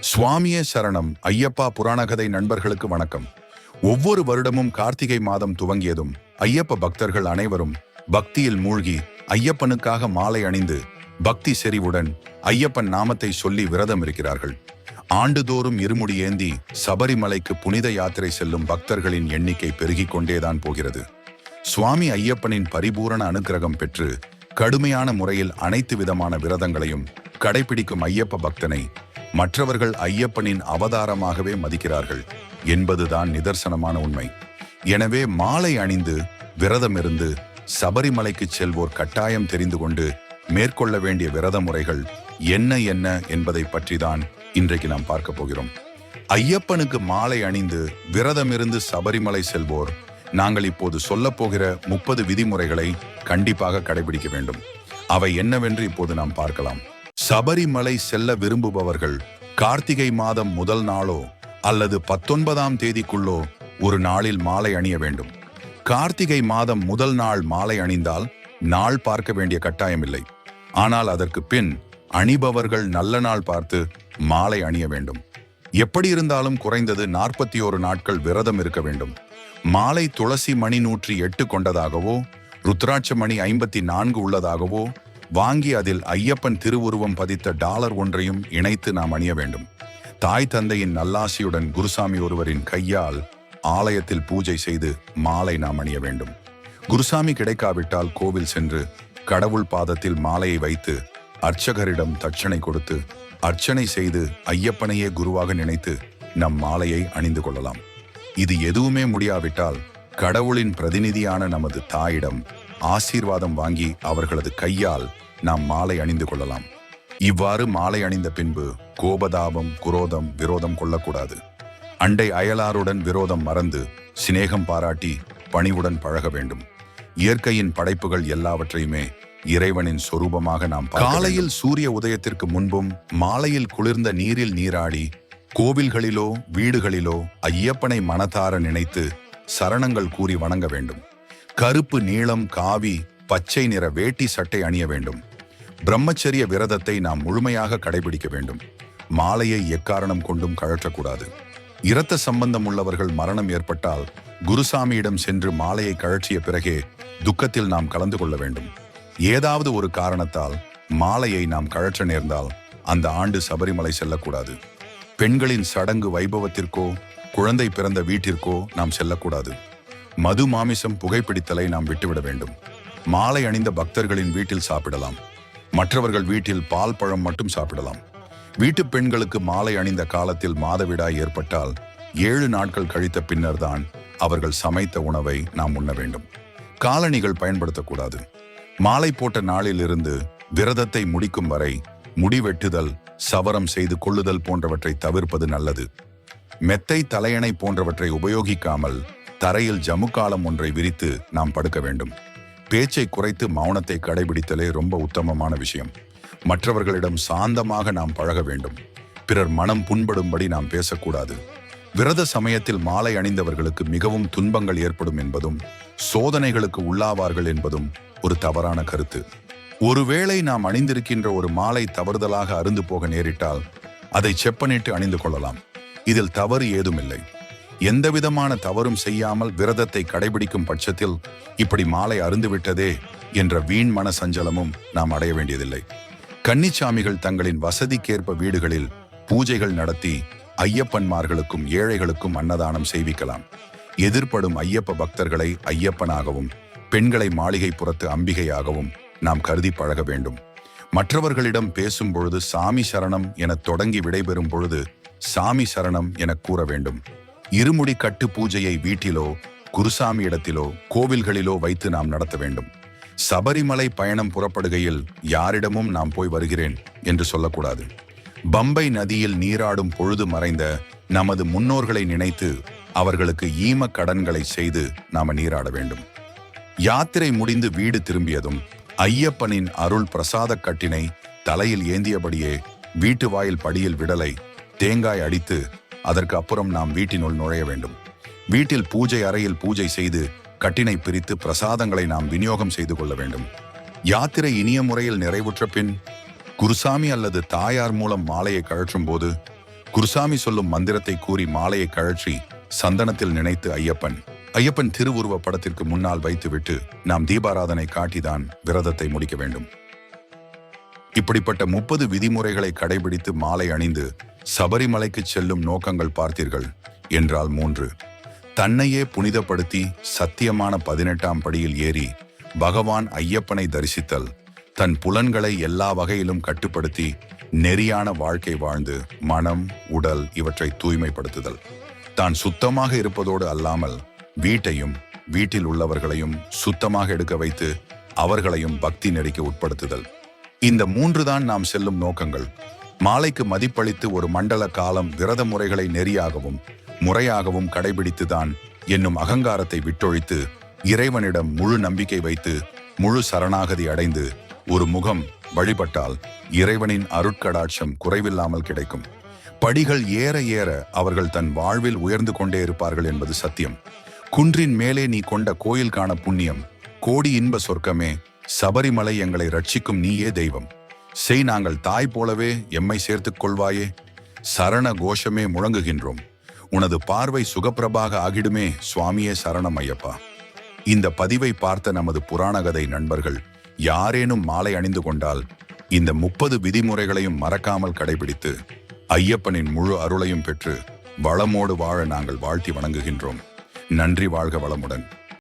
சுவாமியே சரணம் ஐயப்பா புராணகதை நண்பர்களுக்கு வணக்கம். ஒவ்வொரு வருடமும் கார்த்திகை மாதம் துவங்கியதும் ஐயப்ப பக்தர்கள் அனைவரும் பக்தியில் மூழ்கி ஐயப்பனுக்காக மாலை அணிந்து பக்தி செறிவுடன் ஐயப்பன் நாமத்தை சொல்லி விரதம் இருக்கிறார்கள். ஆண்டுதோறும் இருமுடி ஏந்தி சபரிமலைக்கு புனித யாத்திரை செல்லும் பக்தர்களின் எண்ணிக்கை பெருகிக் கொண்டேதான் போகிறது. சுவாமி ஐயப்பனின் பரிபூரண அனுகிரகம் பெற்று கடுமையான முறையில் அனைத்து விதமான விரதங்களையும் கடைபிடிக்கும் ஐயப்ப பக்தனை மற்றவர்கள் ஐயப்பனின் அவதாரமாகவே மதிக்கிறார்கள் என்பதுதான் நிதர்சனமான உண்மை. எனவே மாலை அணிந்து விரதம் இருந்து சபரிமலைக்கு செல்வோர் கட்டாயம் தெரிந்து கொண்டு மேற்கொள்ள வேண்டிய விரத முறைகள் என்ன என்ன என்பதை பற்றிதான் இன்றைக்கு நாம் பார்க்க போகிறோம். ஐயப்பனுக்கு மாலை அணிந்து விரதமிருந்து சபரிமலை செல்வோர் நாங்கள் இப்போது சொல்லப்போகிற முப்பது விதிமுறைகளை கண்டிப்பாக கடைபிடிக்க வேண்டும். அவை என்னவென்று இப்போது நாம் பார்க்கலாம். சபரிமலை செல்ல விரும்புபவர்கள் கார்த்திகை மாதம் முதல் நாளோ அல்லது பத்தொன்பதாம் தேதிக்குள்ளோ ஒரு நாளில் மாலை அணிய வேண்டும். கார்த்திகை மாதம் முதல் நாள் மாலை அணிந்தால் நாள் பார்க்க வேண்டிய கட்டாயமில்லை ஆனால் அதற்கு பின் அணிபவர்கள் நல்ல நாள் பார்த்து மாலை அணிய வேண்டும். எப்படி இருந்தாலும் குறைந்தது நாற்பத்தி ஓரு நாட்கள் விரதம் இருக்க வேண்டும். மாலை துளசி மணி நூற்றி எட்டு கொண்டதாகவோ ருத்ராட்ச மணி ஐம்பத்தி நான்கு உள்ளதாகவோ வாங்கி அதில் ஐயப்பன் திருவுருவம் பதித்த டாலர் ஒன்றையும் இணைத்து நாம் அணிய வேண்டும். தாய் தந்தையின் நல்லாசியுடன் குருசாமி ஒருவரின் கையால் ஆலயத்தில் பூஜை செய்து மாலை நாம் அணிய வேண்டும். குருசாமி கிடைக்காவிட்டால் கோவில் சென்று கடவுள் பாதத்தில் மாலையை வைத்து அர்ச்சகரிடம் தட்சணை கொடுத்து அர்ச்சனை செய்து ஐயப்பனையே குருவாக நினைத்து நம் மாலையை அணிந்து கொள்ளலாம். இது எதுவுமே முடியாவிட்டால் கடவுளின் பிரதிநிதியான நமது தாயிடம் ஆசீர்வாதம் வாங்கி அவர்களது கையால் நாம் மாலை அணிந்து கொள்ளலாம். இவ்வாறு மாலை அணிந்த பின்பு கோபதாபம் குரோதம் விரோதம் கொள்ளக்கூடாது. அண்டை அயலாருடன் விரோதம் மறந்து சிநேகம் பாராட்டி பணிவுடன் பழக வேண்டும். இயற்கையின் படைப்புகள் எல்லாவற்றையுமே இறைவனின் சொரூபமாக நாம் காலையில் சூரிய உதயத்திற்கு முன்பும் மாலையில் குளிர்ந்த நீரில் நீராடி கோவில்களிலோ வீடுகளிலோ ஐயப்பனை மனதார நினைத்து சரணங்கள் கூறி வணங்க வேண்டும். கருப்பு நீளம் காவி பச்சை நிற வேட்டி சட்டை அணிய வேண்டும். பிரம்மச்சரிய விரதத்தை நாம் முழுமையாக கடைபிடிக்க வேண்டும். மாலையை எக்காரணம் கொண்டும் கழற்றக்கூடாது. இரத்த சம்பந்தம் உள்ளவர்கள் மரணம் ஏற்பட்டால் குருசாமியிடம் சென்று மாலையை கழற்றிய பிறகே துக்கத்தில் நாம் கலந்து கொள்ள வேண்டும். ஏதாவது ஒரு காரணத்தால் மாலையை நாம் கழற்ற நேர்ந்தால் அந்த ஆண்டு சபரிமலை செல்லக்கூடாது. பெண்களின் சடங்கு வைபவத்திற்கோ குழந்தை பிறந்த வீட்டிற்கோ நாம் செல்லக்கூடாது. மது மாமிசம் புகைப்பிடித்தலை நாம் விட்டுவிட வேண்டும். மாலை அணிந்த பக்தர்களின் வீட்டில் சாப்பிடலாம். மற்றவர்கள் வீட்டில் பால் பழம் மட்டும் சாப்பிடலாம். வீட்டு பெண்களுக்கு மாலை அணிந்த காலத்தில் மாதவிடாய் ஏற்பட்டால் ஏழு நாட்கள் கழித்த பின்னர்தான் அவர்கள் சமைத்த உணவை நாம் உண்ண வேண்டும். காலணிகள் பயன்படுத்தக்கூடாது. மாலை போட்ட நாளிலிருந்து விரதத்தை முடிக்கும் வரை முடிவெட்டுதல் சவரம் செய்து கொள்ளுதல் போன்றவற்றை தவிர்ப்பது நல்லது. மெத்தை தலையணை போன்றவற்றை உபயோகிக்காமல் தரையில் ஜமுக்காலம் ஒன்றை விரித்து நாம் படுக்க வேண்டும். பேச்சை குறைத்து மௌனத்தை கடைபிடித்தலே ரொம்ப உத்தமமான விஷயம். மற்றவர்களிடம் சாந்தமாக நாம் பழக வேண்டும். பிறர் மனம் புண்படும்படி நாம் பேசக்கூடாது. விரத சமயத்தில் மாலை அணிந்தவர்களுக்கு மிகவும் துன்பங்கள் ஏற்படும் என்பதும் சோதனைகளுக்கு உள்ளாவார்கள் என்பதும் ஒரு தவறான கருத்து. ஒருவேளை நாம் அணிந்திருக்கின்ற ஒரு மாலை தவறுதலாக அருந்து போக நேரிட்டால் அதை செப்பனிட்டு அணிந்து கொள்ளலாம். இதில் தவறு ஏதுமில்லை. எந்தவிதமான தவறும் செய்யாமல் விரதத்தை கடைபிடிக்கும் பட்சத்தில் இப்படி மாலை அருந்துவிட்டதே என்ற வீண் மன சஞ்சலமும் நாம் அடைய வேண்டியதில்லை. கன்னிச்சாமிகள் தங்களின் வசதிக்கேற்ப வீடுகளில் பூஜைகள் நடத்தி ஐயப்பன்மார்களுக்கும் ஏழைகளுக்கும் அன்னதானம் செய்விக்கலாம். எதிர்ப்படும் ஐயப்ப பக்தர்களை ஐயப்பனாகவும் பெண்களை மாளிகை புறத்து அம்பிகையாகவும் நாம் கருதி பழக வேண்டும். மற்றவர்களிடம் பேசும் பொழுது சாமி சரணம் என தொடங்கி விடைபெறும் பொழுது சாமி சரணம் என கூற வேண்டும். இருமுடி கட்டு பூஜையை வீட்டிலோ குருசாமி இடத்திலோ கோவில்களிலோ வைத்து நாம் நடத்த வேண்டும். சபரிமலை பயணம் புறப்படுகையில் யாரிடமும் நாம் போய் வருகிறேன் என்று சொல்லக்கூடாது. பம்பை நதியில் நீராடும் பொழுது மறைந்த நமது முன்னோர்களை நினைத்து அவர்களுக்கு ஈம கடன்களை செய்து நாம நீராட வேண்டும். யாத்திரை முடிந்து வீடு திரும்பியதும் ஐயப்பனின் அருள் பிரசாத கட்டினை தலையில் ஏந்தியபடியே வீட்டு வாயில் படியில் விடலை தேங்காய் அடித்து அதற்கு அப்புறம் நாம் வீட்டினுள் நுழைய வேண்டும். வீட்டில் பூஜை அறையில் பூஜை செய்து கட்டினை பிரித்து பிரசாதங்களை நாம் விநியோகம் செய்து கொள்ள வேண்டும். யாத்திரை இனிய முறையில் நிறைவுற்ற பின் குருசாமி அல்லது தாயார் மூலம் மாலையை கழற்றும் போது குருசாமி சொல்லும் மந்திரத்தை கூறி மாலையை கழற்றி சந்தனத்தில் நினைத்து ஐயப்பன் ஐயப்பன் திருவுருவ படத்திற்கு முன்னால் வைத்துவிட்டு நாம் தீபாராதனை காட்டிதான் விரதத்தை முடிக்க வேண்டும். இப்படிப்பட்ட முப்பது விதிமுறைகளை கடைபிடித்து மாலை அணிந்து சபரிமலைக்கு செல்லும் நோக்கங்கள் பார்த்தீர்கள் என்றால் மூன்று. தன்னையே புனிதப்படுத்தி சத்தியமான பதினெட்டாம் படியில் ஏறி பகவான் ஐயப்பனை தரிசித்தல் தன் புலன்களை எல்லா வகையிலும் கட்டுப்படுத்தி நெறியான வாழ்க்கை வாழ்ந்து மனம் உடல் இவற்றை தூய்மைப்படுத்துதல். தான் சுத்தமாக இருப்பதோடு அல்லாமல் வீட்டையும் வீட்டில் உள்ளவர்களையும் சுத்தமாக எடுக்க வைத்து அவர்களையும் பக்தி நெறிக்கு உட்படுத்துதல். இந்த மூன்று தான் நாம் செல்லும் நோக்கங்கள். மாலைக்கு மதிப்பளித்து ஒரு மண்டல காலம் விரத முறைகளை நெறியாகவும் முறையாகவும் கடைபிடித்துதான் என்னும் அகங்காரத்தை விட்டொழித்து இறைவனிடம் முழு நம்பிக்கை வைத்து முழு சரணாகதி அடைந்து ஒரு முகம் வழிபட்டால் இறைவனின் அருட்கடாட்சம் குறைவில்லாமல் கிடைக்கும். படிகள் ஏற ஏற அவர்கள் தன் வாழ்வில் உயர்ந்து கொண்டே இருப்பார்கள் என்பது சத்தியம். குன்றின் மேலே நீ கொண்ட கோயில் காண புண்ணியம் கோடி இன்ப சொர்க்கமே சபரிமலை எங்களை ரட்சிக்கும் நீயே தெய்வம். செய் நாங்கள் தாய் போலவே எம்மை சேர்த்துக் கொள்வாயே சரண கோஷமே முழங்குகின்றோம். உனது பார்வை சுகப்பிரபாக ஆகிடுமே சுவாமியே சரணம் ஐயப்பா இந்த பதிவை பார்த்த நமது புராணகதை நண்பர்கள் யாரேனும் மாலை அணிந்து கொண்டால் இந்த முப்பது விதிமுறைகளையும் மறக்காமல் கடைபிடித்து ஐயப்பனின் முழு அருளையும் பெற்று வளமோடு வாழ நாங்கள் வாழ்த்தி வணங்குகின்றோம். நன்றி வாழ்க வளமுடன்.